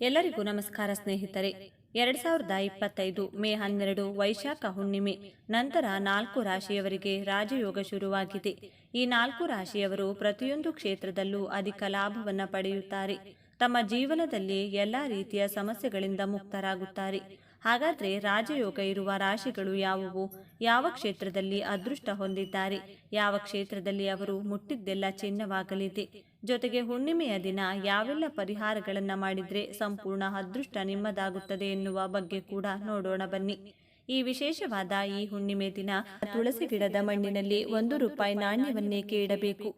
ಎಲ್ಲರಿಗೂ ನಮಸ್ಕಾರ ಸ್ನೇಹಿತರೆ. ಎರಡ್ ಸಾವಿರದ ಇಪ್ಪತ್ತೈದು ಮೇ ಹನ್ನೆರಡು ವೈಶಾಖ ಹುಣ್ಣಿಮೆ, ನಂತರ ನಾಲ್ಕು ರಾಶಿಯವರಿಗೆ ರಾಜಯೋಗ ಶುರುವಾಗಿದೆ. ಈ ನಾಲ್ಕು ರಾಶಿಯವರು ಪ್ರತಿಯೊಂದು ಕ್ಷೇತ್ರದಲ್ಲೂ ಅಧಿಕ ಲಾಭವನ್ನು ಪಡೆಯುತ್ತಾರೆ. ತಮ್ಮ ಜೀವನದಲ್ಲಿ ಎಲ್ಲ ರೀತಿಯ ಸಮಸ್ಯೆಗಳಿಂದ ಮುಕ್ತರಾಗುತ್ತಾರೆ. ಹಾಗಾದ್ರೆ ರಾಜಯೋಗ ಇರುವ ರಾಶಿಗಳು ಯಾವುವು? ಯಾವ ಕ್ಷೇತ್ರದಲ್ಲಿ ಅದೃಷ್ಟ ಹೊಂದಿದ್ದಾರೆ? ಯಾವ ಕ್ಷೇತ್ರದಲ್ಲಿ ಅವರು ಮುಟ್ಟಿದ್ದೆಲ್ಲ ಚಿನ್ನವಾಗಲಿದೆ? ಜೊತೆಗೆ ಹುಣ್ಣಿಮೆಯ ದಿನ ಯಾವೆಲ್ಲ ಪರಿಹಾರಗಳನ್ನ ಮಾಡಿದ್ರೆ ಸಂಪೂರ್ಣ ಅದೃಷ್ಟ ನಿಮ್ಮದಾಗುತ್ತದೆ ಎನ್ನುವ ಬಗ್ಗೆ ಕೂಡ ನೋಡೋಣ ಬನ್ನಿ. ಈ ವಿಶೇಷವಾದ ಈ ಹುಣ್ಣಿಮೆ ದಿನ ತುಳಸಿ ಗಿಡದ ಮಣ್ಣಿನಲ್ಲಿ ಒಂದು ರೂಪಾಯಿ ನಾಣ್ಯವನ್ನೇಕೆ ಇಡಬೇಕು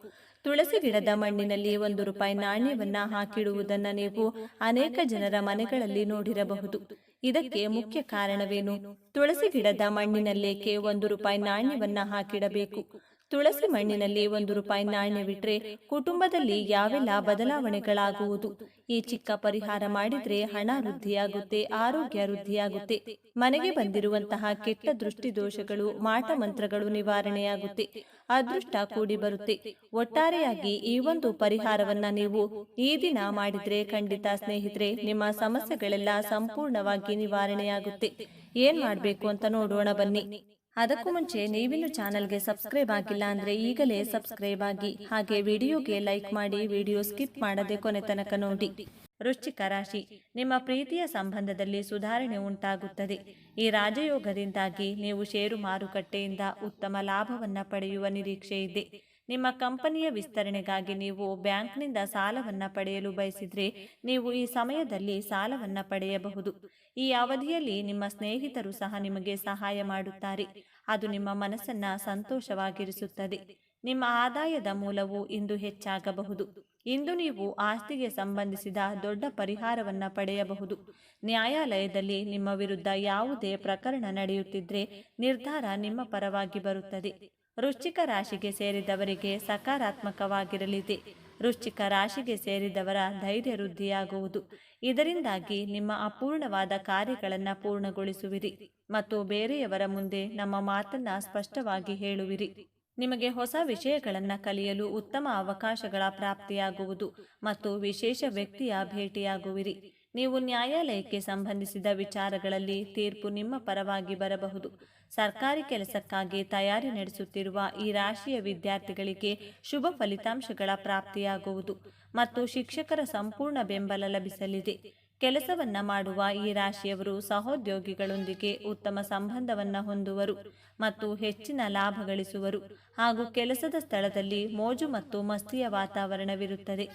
ತುಳಸಿ ಗಿಡದ ಮಣ್ಣಿನಲ್ಲಿ ಒಂದು ರೂಪಾಯಿ ನಾಣ್ಯವನ್ನ ಹಾಕಿಡುವುದನ್ನ ನೀವು ಅನೇಕ ಜನರ ಮನೆಗಳಲ್ಲಿ ನೋಡಿರಬಹುದು. ಇದಕ್ಕೆ ಮುಖ್ಯ ಕಾರಣವೇನು? ತುಳಸಿ ಗಿಡದ ಮಣ್ಣಿನಲ್ಲೇಕೆ ಒಂದು ರೂಪಾಯಿ ನಾಣ್ಯವನ್ನ ಹಾಕಿಡಬೇಕು? ತುಳಸಿ ಮಣ್ಣಿನಲ್ಲಿ ಒಂದು ರೂಪಾಯಿ ನಾಣ್ಯ ಬಿಟ್ರೆ ಕುಟುಂಬದಲ್ಲಿ ಯಾವೆಲ್ಲ ಬದಲಾವಣೆಗಳಾಗುವುದು? ಈ ಚಿಕ್ಕ ಪರಿಹಾರ ಮಾಡಿದ್ರೆ ಹಣ ವೃದ್ಧಿಯಾಗುತ್ತೆ, ಆರೋಗ್ಯ ವೃದ್ಧಿಯಾಗುತ್ತೆ. ಮನೆಗೆ ಬಂದಿರುವಂತಹ ಕೆಟ್ಟ ದೃಷ್ಟಿ ದೋಷಗಳು ಮಾಟ ಮಂತ್ರಗಳು ನಿವಾರಣೆಯಾಗುತ್ತೆ. ಅದೃಷ್ಟ ಕೂಡಿ ಬರುತ್ತೆ. ಒಟ್ಟಾರೆಯಾಗಿ ಈ ಒಂದು ಪರಿಹಾರವನ್ನ ನೀವು ಈ ದಿನ ಮಾಡಿದ್ರೆ ಖಂಡಿತ ಸ್ನೇಹಿತರೆ, ನಿಮ್ಮ ಸಮಸ್ಯೆಗಳೆಲ್ಲ ಸಂಪೂರ್ಣವಾಗಿ ನಿವಾರಣೆಯಾಗುತ್ತೆ. ಏನ್ ಮಾಡ್ಬೇಕು ಅಂತ ನೋಡೋಣ ಬನ್ನಿ. ಅದಕ್ಕೂ ಮುಂಚೆ ನೀವಿನ್ನು ಚಾನಲ್ಗೆ ಸಬ್ಸ್ಕ್ರೈಬ್ ಆಗಿಲ್ಲ ಅಂದ್ರೆ ಈಗಲೇ ಸಬ್ಸ್ಕ್ರೈಬ್ ಆಗಿ. ಹಾಗೆ ವಿಡಿಯೋಗೆ ಲೈಕ್ ಮಾಡಿ ವಿಡಿಯೋ ಸ್ಕಿಪ್ ಮಾಡದೆ ಕೊನೆ ತನಕ ನೋಡಿ. ವೃಶ್ಚಿಕ ರಾಶಿ. ನಿಮ್ಮ ಪ್ರೀತಿಯ ಸಂಬಂಧದಲ್ಲಿ ಸುಧಾರಣೆ ಉಂಟಾಗುತ್ತದೆ. ಈ ರಾಜಯೋಗದಿಂದಾಗಿ ನೀವು ಷೇರು ಮಾರುಕಟ್ಟೆಯಿಂದ ಉತ್ತಮ ಲಾಭವನ್ನು ಪಡೆಯುವ ನಿರೀಕ್ಷೆ ಇದೆ ನಿಮ್ಮ ಕಂಪನಿಯ ವಿಸ್ತರಣೆಗಾಗಿ ನೀವು ಬ್ಯಾಂಕ್ನಿಂದ ಸಾಲವನ್ನು ಪಡೆಯಲು ಬಯಸಿದರೆ ನೀವು ಈ ಸಮಯದಲ್ಲಿ ಸಾಲವನ್ನು ಪಡೆಯಬಹುದು. ಈ ಅವಧಿಯಲ್ಲಿ ನಿಮ್ಮ ಸ್ನೇಹಿತರು ಸಹ ನಿಮಗೆ ಸಹಾಯ ಮಾಡುತ್ತಾರೆ. ಅದು ನಿಮ್ಮ ಮನಸ್ಸನ್ನು ಸಂತೋಷವಾಗಿರಿಸುತ್ತದೆ. ನಿಮ್ಮ ಆದಾಯದ ಮೂಲವು ಇಂದು ಹೆಚ್ಚಾಗಬಹುದು. ಇಂದು ನೀವು ಆಸ್ತಿಗೆ ಸಂಬಂಧಿಸಿದ ದೊಡ್ಡ ಪರಿಹಾರವನ್ನ ಪಡೆಯಬಹುದು. ನ್ಯಾಯಾಲಯದಲ್ಲಿ ನಿಮ್ಮ ವಿರುದ್ಧ ಯಾವುದೇ ಪ್ರಕರಣ ನಡೆಯುತ್ತಿದ್ರೆ ನಿರ್ಧಾರ ನಿಮ್ಮ ಪರವಾಗಿ ಬರುತ್ತದೆ. ವೃಶ್ಚಿಕ ರಾಶಿಗೆ ಸೇರಿದವರಿಗೆ ಸಕಾರಾತ್ಮಕವಾಗಿರಲಿದೆ. ವೃಶ್ಚಿಕ ರಾಶಿಗೆ ಸೇರಿದವರ ಧೈರ್ಯ ವೃದ್ಧಿಯಾಗುವುದು. ಇದರಿಂದಾಗಿ ನಿಮ್ಮ ಅಪೂರ್ಣವಾದ ಕಾರ್ಯಗಳನ್ನು ಪೂರ್ಣಗೊಳಿಸುವಿರಿ ಮತ್ತು ಬೇರೆಯವರ ಮುಂದೆ ನಮ್ಮ ಮಾತನ್ನ ಸ್ಪಷ್ಟವಾಗಿ ಹೇಳುವಿರಿ. ನಿಮಗೆ ಹೊಸ ವಿಷಯಗಳನ್ನು ಕಲಿಯಲು ಉತ್ತಮ ಅವಕಾಶಗಳ ಪ್ರಾಪ್ತಿಯಾಗುವುದು ಮತ್ತು ವಿಶೇಷ ವ್ಯಕ್ತಿಯ ಭೇಟಿಯಾಗುವಿರಿ. ನೀವು ನ್ಯಾಯಾಲಯಕ್ಕೆ ಸಂಬಂಧಿಸಿದ ವಿಚಾರಗಳಲ್ಲಿ ತೀರ್ಪು ನಿಮ್ಮ ಪರವಾಗಿ ಬರಬಹುದು. ಸರ್ಕಾರಿ ಕೆಲಸಕ್ಕಾಗಿ ತಯಾರಿ ನಡೆಸುತ್ತಿರುವ ಈ ರಾಶಿಯ ವಿದ್ಯಾರ್ಥಿಗಳಿಗೆ ಶುಭ ಫಲಿತಾಂಶಗಳ ಪ್ರಾಪ್ತಿಯಾಗುವುದು ಮತ್ತು ಶಿಕ್ಷಕರ ಸಂಪೂರ್ಣ ಬೆಂಬಲ ಲಭಿಸಲಿದೆ. ಕೆಲಸವನ್ನ ಮಾಡುವ ಈ ರಾಶಿಯವರು ಸಹೋದ್ಯೋಗಿಗಳೊಂದಿಗೆ ಉತ್ತಮ ಸಂಬಂಧವನ್ನ ಹೊಂದುವರು ಮತ್ತು ಹೆಚ್ಚಿನ ಲಾಭ ಗಳಿಸುವರು. ಹಾಗೂ ಕೆಲಸದ ಸ್ಥಳದಲ್ಲಿ ಮೋಜು ಮತ್ತು ಮಸ್ತಿಯ ವಾತಾವರಣವಿರುತ್ತದೆ.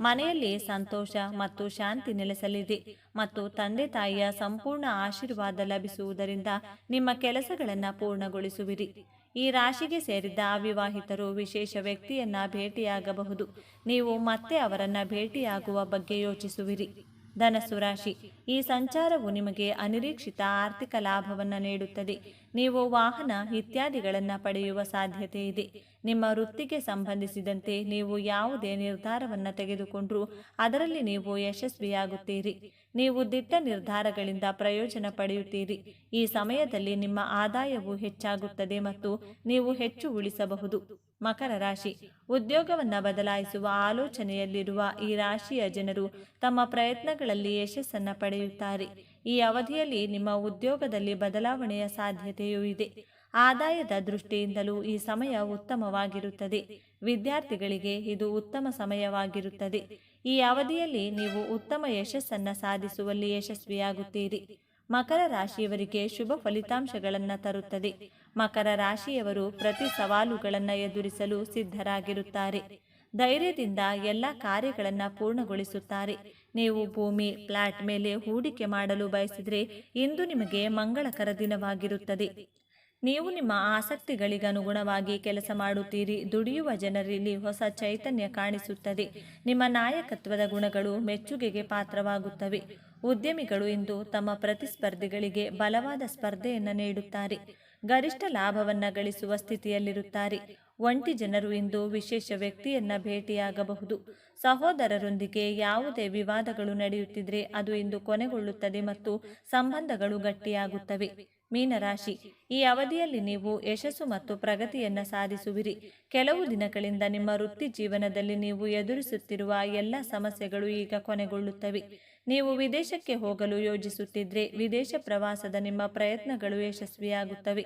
ಮನೆಯಲ್ಲಿ ಸಂತೋಷ ಮತ್ತು ಶಾಂತಿ ನೆಲೆಸಲಿದೆ ಮತ್ತು ತಂದೆ ತಾಯಿಯ ಸಂಪೂರ್ಣ ಆಶೀರ್ವಾದ ಲಭಿಸುವುದರಿಂದ ನಿಮ್ಮ ಕೆಲಸಗಳನ್ನು ಪೂರ್ಣಗೊಳಿಸುವಿರಿ. ಈ ರಾಶಿಗೆ ಸೇರಿದ ಅವಿವಾಹಿತರು ವಿಶೇಷ ವ್ಯಕ್ತಿಯನ್ನ ಭೇಟಿಯಾಗಬಹುದು. ನೀವು ಮತ್ತೆ ಅವರನ್ನ ಭೇಟಿಯಾಗುವ ಬಗ್ಗೆ ಯೋಚಿಸುವಿರಿ. ಧನಸ್ಸು ರಾಶಿ. ಈ ಸಂಚಾರವು ನಿಮಗೆ ಅನಿರೀಕ್ಷಿತ ಆರ್ಥಿಕ ಲಾಭವನ್ನು ನೀಡುತ್ತದೆ. ನೀವು ವಾಹನ ಇತ್ಯಾದಿಗಳನ್ನು ಪಡೆಯುವ ಸಾಧ್ಯತೆ ಇದೆ. ನಿಮ್ಮ ವೃತ್ತಿಗೆ ಸಂಬಂಧಿಸಿದಂತೆ ನೀವು ಯಾವುದೇ ನಿರ್ಧಾರವನ್ನು ತೆಗೆದುಕೊಂಡರೂ ಅದರಲ್ಲಿ ನೀವು ಯಶಸ್ವಿಯಾಗುತ್ತೀರಿ. ನೀವು ದಿಟ್ಟ ನಿರ್ಧಾರಗಳಿಂದ ಪ್ರಯೋಜನ ಪಡೆಯುತ್ತೀರಿ. ಈ ಸಮಯದಲ್ಲಿ ನಿಮ್ಮ ಆದಾಯವು ಹೆಚ್ಚಾಗುತ್ತದೆ ಮತ್ತು ನೀವು ಹೆಚ್ಚು ಉಳಿಸಬಹುದು. ಮಕರ ರಾಶಿ. ಉದ್ಯೋಗವನ್ನು ಬದಲಾಯಿಸುವ ಆಲೋಚನೆಯಲ್ಲಿರುವ ಈ ರಾಶಿಯ ಜನರು ತಮ್ಮ ಪ್ರಯತ್ನಗಳಲ್ಲಿ ಯಶಸ್ಸನ್ನು ಪಡೆಯುತ್ತಾರೆ. ಈ ಅವಧಿಯಲ್ಲಿ ನಿಮ್ಮ ಉದ್ಯೋಗದಲ್ಲಿ ಬದಲಾವಣೆಯ ಸಾಧ್ಯತೆಯೂ ಇದೆ. ಆದಾಯದ ದೃಷ್ಟಿಯಿಂದಲೂ ಈ ಸಮಯ ಉತ್ತಮವಾಗಿರುತ್ತದೆ. ವಿದ್ಯಾರ್ಥಿಗಳಿಗೆ ಇದು ಉತ್ತಮ ಸಮಯವಾಗಿರುತ್ತದೆ. ಈ ಅವಧಿಯಲ್ಲಿ ನೀವು ಉತ್ತಮ ಯಶಸ್ಸನ್ನು ಸಾಧಿಸುವಲ್ಲಿ ಯಶಸ್ವಿಯಾಗುತ್ತೀರಿ. ಮಕರ ರಾಶಿಯವರಿಗೆ ಶುಭ ಫಲಿತಾಂಶಗಳನ್ನು ತರುತ್ತದೆ. ಮಕರ ರಾಶಿಯವರು ಪ್ರತಿ ಸವಾಲುಗಳನ್ನು ಎದುರಿಸಲು ಸಿದ್ಧರಾಗಿರುತ್ತಾರೆ. ಧೈರ್ಯದಿಂದ ಎಲ್ಲ ಕಾರ್ಯಗಳನ್ನು ಪೂರ್ಣಗೊಳಿಸುತ್ತಾರೆ. ನೀವು ಭೂಮಿ, ಫ್ಲಾಟ್ ಮೇಲೆ ಹೂಡಿಕೆ ಮಾಡಲು ಬಯಸಿದರೆ ಇಂದು ನಿಮಗೆ ಮಂಗಳಕರ ದಿನವಾಗಿರುತ್ತದೆ. ನೀವು ನಿಮ್ಮ ಆಸಕ್ತಿಗಳಿಗನುಗುಣವಾಗಿ ಕೆಲಸ ಮಾಡುತ್ತೀರಿ. ದುಡಿಯುವ ಜನರಲ್ಲಿ ಹೊಸ ಚೈತನ್ಯ ಕಾಣಿಸುತ್ತದೆ. ನಿಮ್ಮ ನಾಯಕತ್ವದ ಗುಣಗಳು ಮೆಚ್ಚುಗೆಗೆ ಪಾತ್ರವಾಗುತ್ತವೆ. ಉದ್ಯಮಿಗಳು ಇಂದು ತಮ್ಮ ಪ್ರತಿಸ್ಪರ್ಧಿಗಳಿಗೆ ಬಲವಾದ ಸ್ಪರ್ಧೆಯನ್ನು ನೀಡುತ್ತಾರೆ. ಗರಿಷ್ಠ ಲಾಭವನ್ನು ಗಳಿಸುವ ಸ್ಥಿತಿಯಲ್ಲಿರುತ್ತಾರೆ. ಒಂಟಿ ಜನರು ಇಂದು ವಿಶೇಷ ವ್ಯಕ್ತಿಯನ್ನ ಭೇಟಿಯಾಗಬಹುದು. ಸಹೋದರರೊಂದಿಗೆ ಯಾವುದೇ ವಿವಾದಗಳು ನಡೆಯುತ್ತಿದ್ರೆ ಅದು ಇಂದು ಕೊನೆಗೊಳ್ಳುತ್ತದೆ ಮತ್ತು ಸಂಬಂಧಗಳು ಗಟ್ಟಿಯಾಗುತ್ತವೆ. ಮೀನರಾಶಿ. ಈ ಅವಧಿಯಲ್ಲಿ ನೀವು ಯಶಸ್ಸು ಮತ್ತು ಪ್ರಗತಿಯನ್ನು ಸಾಧಿಸುವಿರಿ. ಕೆಲವು ದಿನಗಳಿಂದ ನಿಮ್ಮ ವೃತ್ತಿ ಜೀವನದಲ್ಲಿ ನೀವು ಎದುರಿಸುತ್ತಿರುವ ಎಲ್ಲ ಸಮಸ್ಯೆಗಳು ಈಗ ಕೊನೆಗೊಳ್ಳುತ್ತವೆ. ನೀವು ವಿದೇಶಕ್ಕೆ ಹೋಗಲು ಯೋಜಿಸುತ್ತಿದ್ರೆ ವಿದೇಶ ಪ್ರವಾಸದ ನಿಮ್ಮ ಪ್ರಯತ್ನಗಳು ಯಶಸ್ವಿಯಾಗುತ್ತವೆ.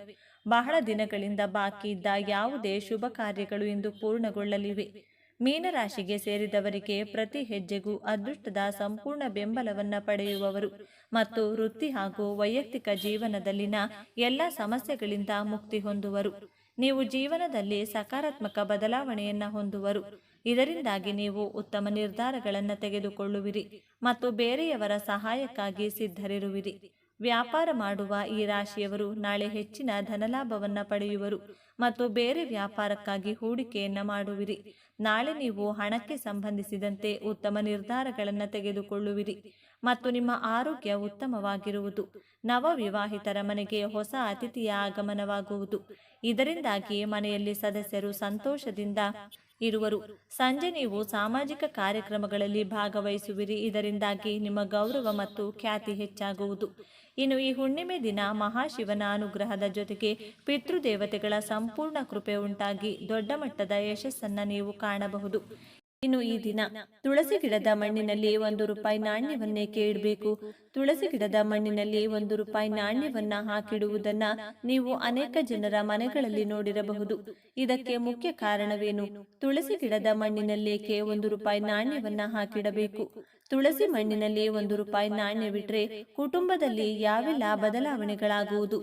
ಬಹಳ ದಿನಗಳಿಂದ ಬಾಕಿ ಇದ್ದ ಯಾವುದೇ ಶುಭ ಕಾರ್ಯಗಳು ಇಂದು ಪೂರ್ಣಗೊಳ್ಳಲಿವೆ. ಮೀನರಾಶಿಗೆ ಸೇರಿದವರಿಗೆ ಪ್ರತಿ ಹೆಜ್ಜೆಗೂ ಅದೃಷ್ಟದ ಸಂಪೂರ್ಣ ಬೆಂಬಲವನ್ನು ಪಡೆಯುವವರು ಮತ್ತು ವೃತ್ತಿ ಹಾಗೂ ವೈಯಕ್ತಿಕ ಜೀವನದಲ್ಲಿನ ಎಲ್ಲ ಸಮಸ್ಯೆಗಳಿಂದ ಮುಕ್ತಿ ಹೊಂದುವರು. ನೀವು ಜೀವನದಲ್ಲಿ ಸಕಾರಾತ್ಮಕ ಬದಲಾವಣೆಯನ್ನ ಹೊಂದುವರು. ಇದರಿಂದಾಗಿ ನೀವು ಉತ್ತಮ ನಿರ್ಧಾರಗಳನ್ನು ತೆಗೆದುಕೊಳ್ಳುವಿರಿ ಮತ್ತು ಬೇರೆಯವರ ಸಹಾಯಕ್ಕಾಗಿ ಸಿದ್ಧರಿರುವಿರಿ. ವ್ಯಾಪಾರ ಮಾಡುವ ಈ ರಾಶಿಯವರು ನಾಳೆ ಹೆಚ್ಚಿನ ಧನಲಾಭವನ್ನ ಪಡೆಯುವರು ಮತ್ತು ಬೇರೆ ವ್ಯಾಪಾರಕ್ಕಾಗಿ ಹೂಡಿಕೆಯನ್ನು ಮಾಡುವಿರಿ. ನಾಳೆ ನೀವು ಹಣಕ್ಕೆ ಸಂಬಂಧಿಸಿದಂತೆ ಉತ್ತಮ ನಿರ್ಧಾರಗಳನ್ನು ತೆಗೆದುಕೊಳ್ಳುವಿರಿ ಮತ್ತು ನಿಮ್ಮ ಆರೋಗ್ಯ ಉತ್ತಮವಾಗಿರುವುದು. ನವ ವಿವಾಹಿತರ ಮನೆಗೆ ಹೊಸ ಅತಿಥಿಯ ಆಗಮನವಾಗುವುದು. ಇದರಿಂದಾಗಿ ಮನೆಯಲ್ಲಿ ಸದಸ್ಯರು ಸಂತೋಷದಿಂದ ಇರುವರು. ಸಂಜೆ ನೀವು ಸಾಮಾಜಿಕ ಕಾರ್ಯಕ್ರಮಗಳಲ್ಲಿ ಭಾಗವಹಿಸುವಿರಿ. ಇದರಿಂದಾಗಿ ನಿಮ್ಮ ಗೌರವ ಮತ್ತು ಖ್ಯಾತಿ ಹೆಚ್ಚಾಗುವುದು. ಇನ್ನು ಈ ಹುಣ್ಣಿಮೆ ದಿನ ಮಹಾಶಿವನ ಅನುಗ್ರಹದ ಜೊತೆಗೆ ಪಿತೃದೇವತೆಗಳ ಸಂಪೂರ್ಣ ಕೃಪೆ ಉಂಟಾಗಿ ದೊಡ್ಡ ಮಟ್ಟದ ಯಶಸ್ಸನ್ನು ನೀವು ಕಾಣಬಹುದು. ಇನ್ನು ಈ ದಿನ ತುಳಸಿ ಗಿಡದ ಮಣ್ಣಿನಲ್ಲಿ ಒಂದು ರೂಪಾಯಿ ನಾಣ್ಯವನ್ನೇಕೆ ಇಡಬೇಕು ತುಳಸಿ ಗಿಡದ ಮಣ್ಣಿನಲ್ಲಿ ಒಂದು ರೂಪಾಯಿ ನಾಣ್ಯವನ್ನ ಹಾಕಿಡುವುದನ್ನ ನೀವು ಅನೇಕ ಜನರ ಮನೆಗಳಲ್ಲಿ ನೋಡಿರಬಹುದು. ಇದಕ್ಕೆ ಮುಖ್ಯ ಕಾರಣವೇನು? ತುಳಸಿ ಗಿಡದ ಮಣ್ಣಿನಲ್ಲೇಕೆ ಒಂದು ರೂಪಾಯಿ ನಾಣ್ಯವನ್ನ ಹಾಕಿಡಬೇಕು? ತುಳಸಿ ಮಣ್ಣಿನಲ್ಲಿ ಒಂದು ರೂಪಾಯಿ ನಾಣ್ಯವಿಟ್ರೆ ಕುಟುಂಬದಲ್ಲಿ ಯಾವೆಲ್ಲ ಬದಲಾವಣೆಗಳಾಗುವುದು?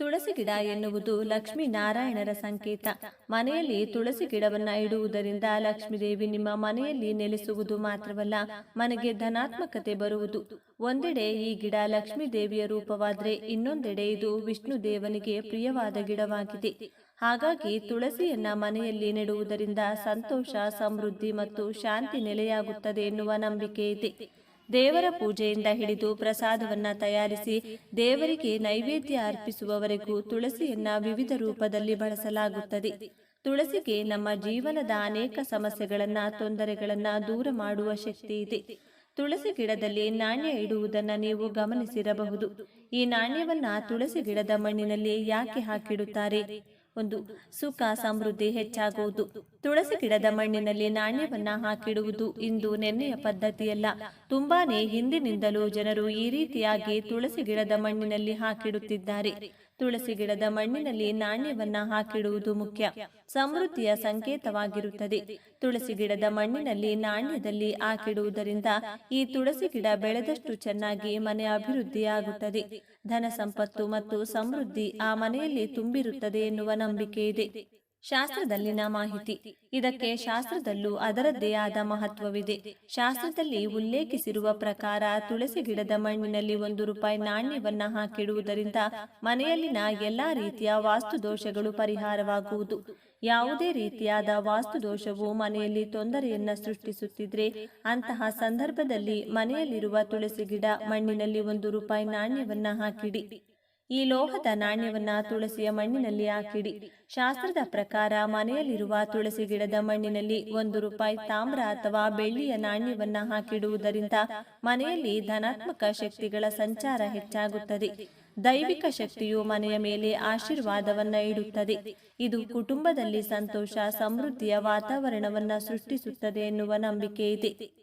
ತುಳಸಿ ಗಿಡ ಎನ್ನುವುದು ಲಕ್ಷ್ಮೀ ನಾರಾಯಣರ ಸಂಕೇತ. ಮನೆಯಲ್ಲಿ ತುಳಸಿ ಗಿಡವನ್ನ ಇಡುವುದರಿಂದ ಲಕ್ಷ್ಮೀದೇವಿ ನಿಮ್ಮ ಮನೆಯಲ್ಲಿ ನೆಲೆಸುವುದು ಮಾತ್ರವಲ್ಲ, ಮನೆಗೆ ಧನಾತ್ಮಕತೆ ಬರುವುದು. ಒಂದೆಡೆ ಈ ಗಿಡ ಲಕ್ಷ್ಮೀ ದೇವಿಯ ರೂಪವಾದ್ರೆ ಇನ್ನೊಂದೆಡೆ ಇದು ವಿಷ್ಣು ದೇವನಿಗೆ ಪ್ರಿಯವಾದ ಗಿಡವಾಗಿದೆ. ಹಾಗಾಗಿ ತುಳಸಿಯನ್ನ ಮನೆಯಲ್ಲಿ ನೆಡುವುದರಿಂದ ಸಂತೋಷ, ಸಮೃದ್ಧಿ ಮತ್ತು ಶಾಂತಿ ನೆಲೆಯಾಗುತ್ತದೆ ಎನ್ನುವ ನಂಬಿಕೆ ಇದೆ. ದೇವರ ಪೂಜೆಯಿಂದ ಹಿಡಿದು ಪ್ರಸಾದವನ್ನ ತಯಾರಿಸಿ ದೇವರಿಗೆ ನೈವೇದ್ಯ ಅರ್ಪಿಸುವವರೆಗೂ ತುಳಸಿಯನ್ನ ವಿವಿಧ ರೂಪದಲ್ಲಿ ಬಳಸಲಾಗುತ್ತದೆ. ತುಳಸಿಗೆ ನಮ್ಮ ಜೀವನದ ಅನೇಕ ಸಮಸ್ಯೆಗಳನ್ನ, ತೊಂದರೆಗಳನ್ನ ದೂರ ಮಾಡುವ ಶಕ್ತಿ ಇದೆ. ತುಳಸಿ ಗಿಡದಲ್ಲಿ ನಾಣ್ಯ ಇಡುವುದನ್ನು ನೀವು ಗಮನಿಸಿರಬಹುದು. ಈ ನಾಣ್ಯವನ್ನ ತುಳಸಿ ಗಿಡದ ಮಣ್ಣಿನಲ್ಲಿ ಯಾಕೆ ಹಾಕಿಡುತ್ತಾರೆ? ಒಂದು ಸುಖ ಸಮೃದ್ಧಿ ಹೆಚ್ಚಾಗುವುದು. ತುಳಸಿ ಗಿಡದ ಮಣ್ಣಿನಲ್ಲಿ ನಾಣ್ಯವನ್ನ ಹಾಕಿಡುವುದು ಇಂದು ನೆನ್ನೆಯ ಪದ್ಧತಿಯಲ್ಲ. ತುಂಬಾನೇ ಹಿಂದಿನಿಂದಲೂ ಜನರು ಈ ರೀತಿಯಾಗಿ ತುಳಸಿ ಗಿಡದ ಮಣ್ಣಿನಲ್ಲಿ ಹಾಕಿಡುತ್ತಿದ್ದಾರೆ. ತುಳಸಿ ಗಿಡದ ಮಣ್ಣಿನಲ್ಲಿ ನಾಣ್ಯವನ್ನ ಹಾಕಿಡುವುದು ಮುಖ್ಯ. ಸಮೃದ್ಧಿಯ ಸಂಕೇತವಾಗಿರುತ್ತದೆ. ತುಳಸಿ ಗಿಡದ ಮಣ್ಣಿನಲ್ಲಿ ನಾಣ್ಯದಲ್ಲಿ ಹಾಕಿಡುವುದರಿಂದ ಈ ತುಳಸಿ ಗಿಡ ಬೆಳೆದಷ್ಟು ಚೆನ್ನಾಗಿ ಮನೆ ಅಭಿವೃದ್ಧಿಯಾಗುತ್ತದೆ. ಧನ ಸಂಪತ್ತು ಮತ್ತು ಸಮೃದ್ಧಿ ಆ ಮನೆಯಲ್ಲಿ ತುಂಬಿರುತ್ತದೆ ಎನ್ನುವ ನಂಬಿಕೆ ಇದೆ. ಶಾಸ್ತ್ರದಲ್ಲಿನ ಮಾಹಿತಿ. ಇದಕ್ಕೆ ಶಾಸ್ತ್ರದಲ್ಲೂ ಅದರದ್ದೇ ಆದ ಮಹತ್ವವಿದೆ. ಶಾಸ್ತ್ರದಲ್ಲಿ ಉಲ್ಲೇಖಿಸಿರುವ ಪ್ರಕಾರ ತುಳಸಿ ಗಿಡದ ಮಣ್ಣಿನಲ್ಲಿ ಒಂದು ರೂಪಾಯಿ ನಾಣ್ಯವನ್ನ ಹಾಕಿಡುವುದರಿಂದ ಮನೆಯಲ್ಲಿನ ಎಲ್ಲಾ ರೀತಿಯ ವಾಸ್ತು ದೋಷಗಳು ಪರಿಹಾರವಾಗುವುದು. ಯಾವುದೇ ರೀತಿಯಾದ ವಾಸ್ತು ದೋಷವು ಮನೆಯಲ್ಲಿ ತೊಂದರೆಯನ್ನ ಸೃಷ್ಟಿಸುತ್ತಿದ್ರೆ ಅಂತಹ ಸಂದರ್ಭದಲ್ಲಿ ಮನೆಯಲ್ಲಿರುವ ತುಳಸಿ ಗಿಡ ಮಣ್ಣಿನಲ್ಲಿ ಒಂದು ರೂಪಾಯಿ ನಾಣ್ಯವನ್ನ ಹಾಕಿಡಿ. ಈ ಲೋಹದ ನಾಣ್ಯವನ್ನ ತುಳಸಿಯ ಮಣ್ಣಿನಲ್ಲಿ ಹಾಕಿಡಿ. ಶಾಸ್ತ್ರದ ಪ್ರಕಾರ ಮನೆಯಲ್ಲಿರುವ ತುಳಸಿ ಗಿಡದ ಮಣ್ಣಿನಲ್ಲಿ ಒಂದು ರೂಪಾಯಿ ತಾಮ್ರ ಅಥವಾ ಬೆಳ್ಳಿಯ ನಾಣ್ಯವನ್ನ ಹಾಕಿಡುವುದರಿಂದ ಮನೆಯಲ್ಲಿ ಧನಾತ್ಮಕ ಶಕ್ತಿಗಳ ಸಂಚಾರ ಹೆಚ್ಚಾಗುತ್ತದೆ. ದೈವಿಕ ಶಕ್ತಿಯು ಮನೆಯ ಮೇಲೆ ಆಶೀರ್ವಾದವನ್ನ ಇಡುತ್ತದೆ. ಇದು ಕುಟುಂಬದಲ್ಲಿ ಸಂತೋಷ, ಸಮೃದ್ಧಿಯ ವಾತಾವರಣವನ್ನ ಸೃಷ್ಟಿಸುತ್ತದೆ ಎನ್ನುವ ನಂಬಿಕೆ ಇದೆ.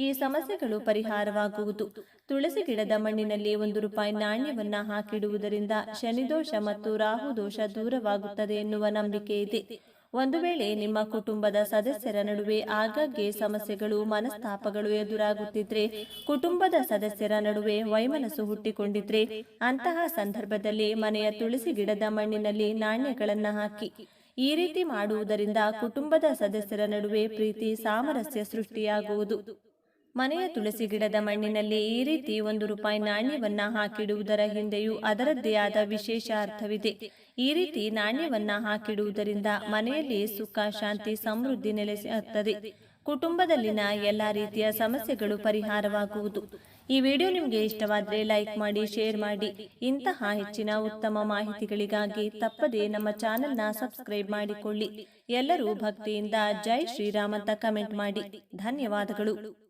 ಈ ಸಮಸ್ಯೆಗಳು ಪರಿಹಾರವಾಗುವುದು. ತುಳಸಿ ಗಿಡದ ಮಣ್ಣಿನಲ್ಲಿ ಒಂದು ರೂಪಾಯಿ ನಾಣ್ಯವನ್ನ ಹಾಕಿಡುವುದರಿಂದ ಶನಿದೋಷ ಮತ್ತು ರಾಹು ದೋಷ ದೂರವಾಗುತ್ತದೆ ಎನ್ನುವ ನಂಬಿಕೆ ಇದೆ. ಒಂದು ವೇಳೆ ನಿಮ್ಮ ಕುಟುಂಬದ ಸದಸ್ಯರ ನಡುವೆ ಆಗಾಗ್ಗೆ ಸಮಸ್ಯೆಗಳು, ಮನಸ್ತಾಪಗಳು ಎದುರಾಗುತ್ತಿದ್ರೆ, ಕುಟುಂಬದ ಸದಸ್ಯರ ನಡುವೆ ವೈಮನಸ್ಸು ಹುಟ್ಟಿಕೊಂಡಿದ್ರೆ, ಅಂತಹ ಸಂದರ್ಭದಲ್ಲಿ ಮನೆಯ ತುಳಸಿ ಗಿಡದ ಮಣ್ಣಿನಲ್ಲಿ ನಾಣ್ಯಗಳನ್ನು ಹಾಕಿ. ಈ ರೀತಿ ಮಾಡುವುದರಿಂದ ಕುಟುಂಬದ ಸದಸ್ಯರ ನಡುವೆ ಪ್ರೀತಿ, ಸಾಮರಸ್ಯ ಸೃಷ್ಟಿಯಾಗುವುದು. ಮನೆಯ ತುಳಸಿ ಗಿಡದ ಮಣ್ಣಿನಲ್ಲಿ ಈ ರೀತಿ ಒಂದು ರೂಪಾಯಿ ನಾಣ್ಯವನ್ನ ಹಾಕಿಡುವುದರ ಹಿಂದೆಯೂ ಅದರದ್ದೇ ಆದ ವಿಶೇಷ ಅರ್ಥವಿದೆ. ಈ ರೀತಿ ನಾಣ್ಯವನ್ನ ಹಾಕಿಡುವುದರಿಂದ ಮನೆಯಲ್ಲಿ ಸುಖ, ಶಾಂತಿ, ಸಮೃದ್ಧಿ ನೆಲೆಸುತ್ತದೆ ಕುಟುಂಬದಲ್ಲಿನ ಎಲ್ಲ ರೀತಿಯ ಸಮಸ್ಯೆಗಳು ಪರಿಹಾರವಾಗುವುದು. ಈ ವಿಡಿಯೋ ನಿಮಗೆ ಇಷ್ಟವಾದರೆ ಲೈಕ್ ಮಾಡಿ, ಶೇರ್ ಮಾಡಿ. ಇಂತಹ ಹೆಚ್ಚಿನ ಉತ್ತಮ ಮಾಹಿತಿಗಳಿಗಾಗಿ ತಪ್ಪದೇ ನಮ್ಮ ಚಾನೆಲ್ನ ಸಬ್ಸ್ಕ್ರೈಬ್ ಮಾಡಿಕೊಳ್ಳಿ. ಎಲ್ಲರೂ ಭಕ್ತಿಯಿಂದ ಜೈ ಶ್ರೀರಾಮ್ ಅಂತ ಕಮೆಂಟ್ ಮಾಡಿ. ಧನ್ಯವಾದಗಳು.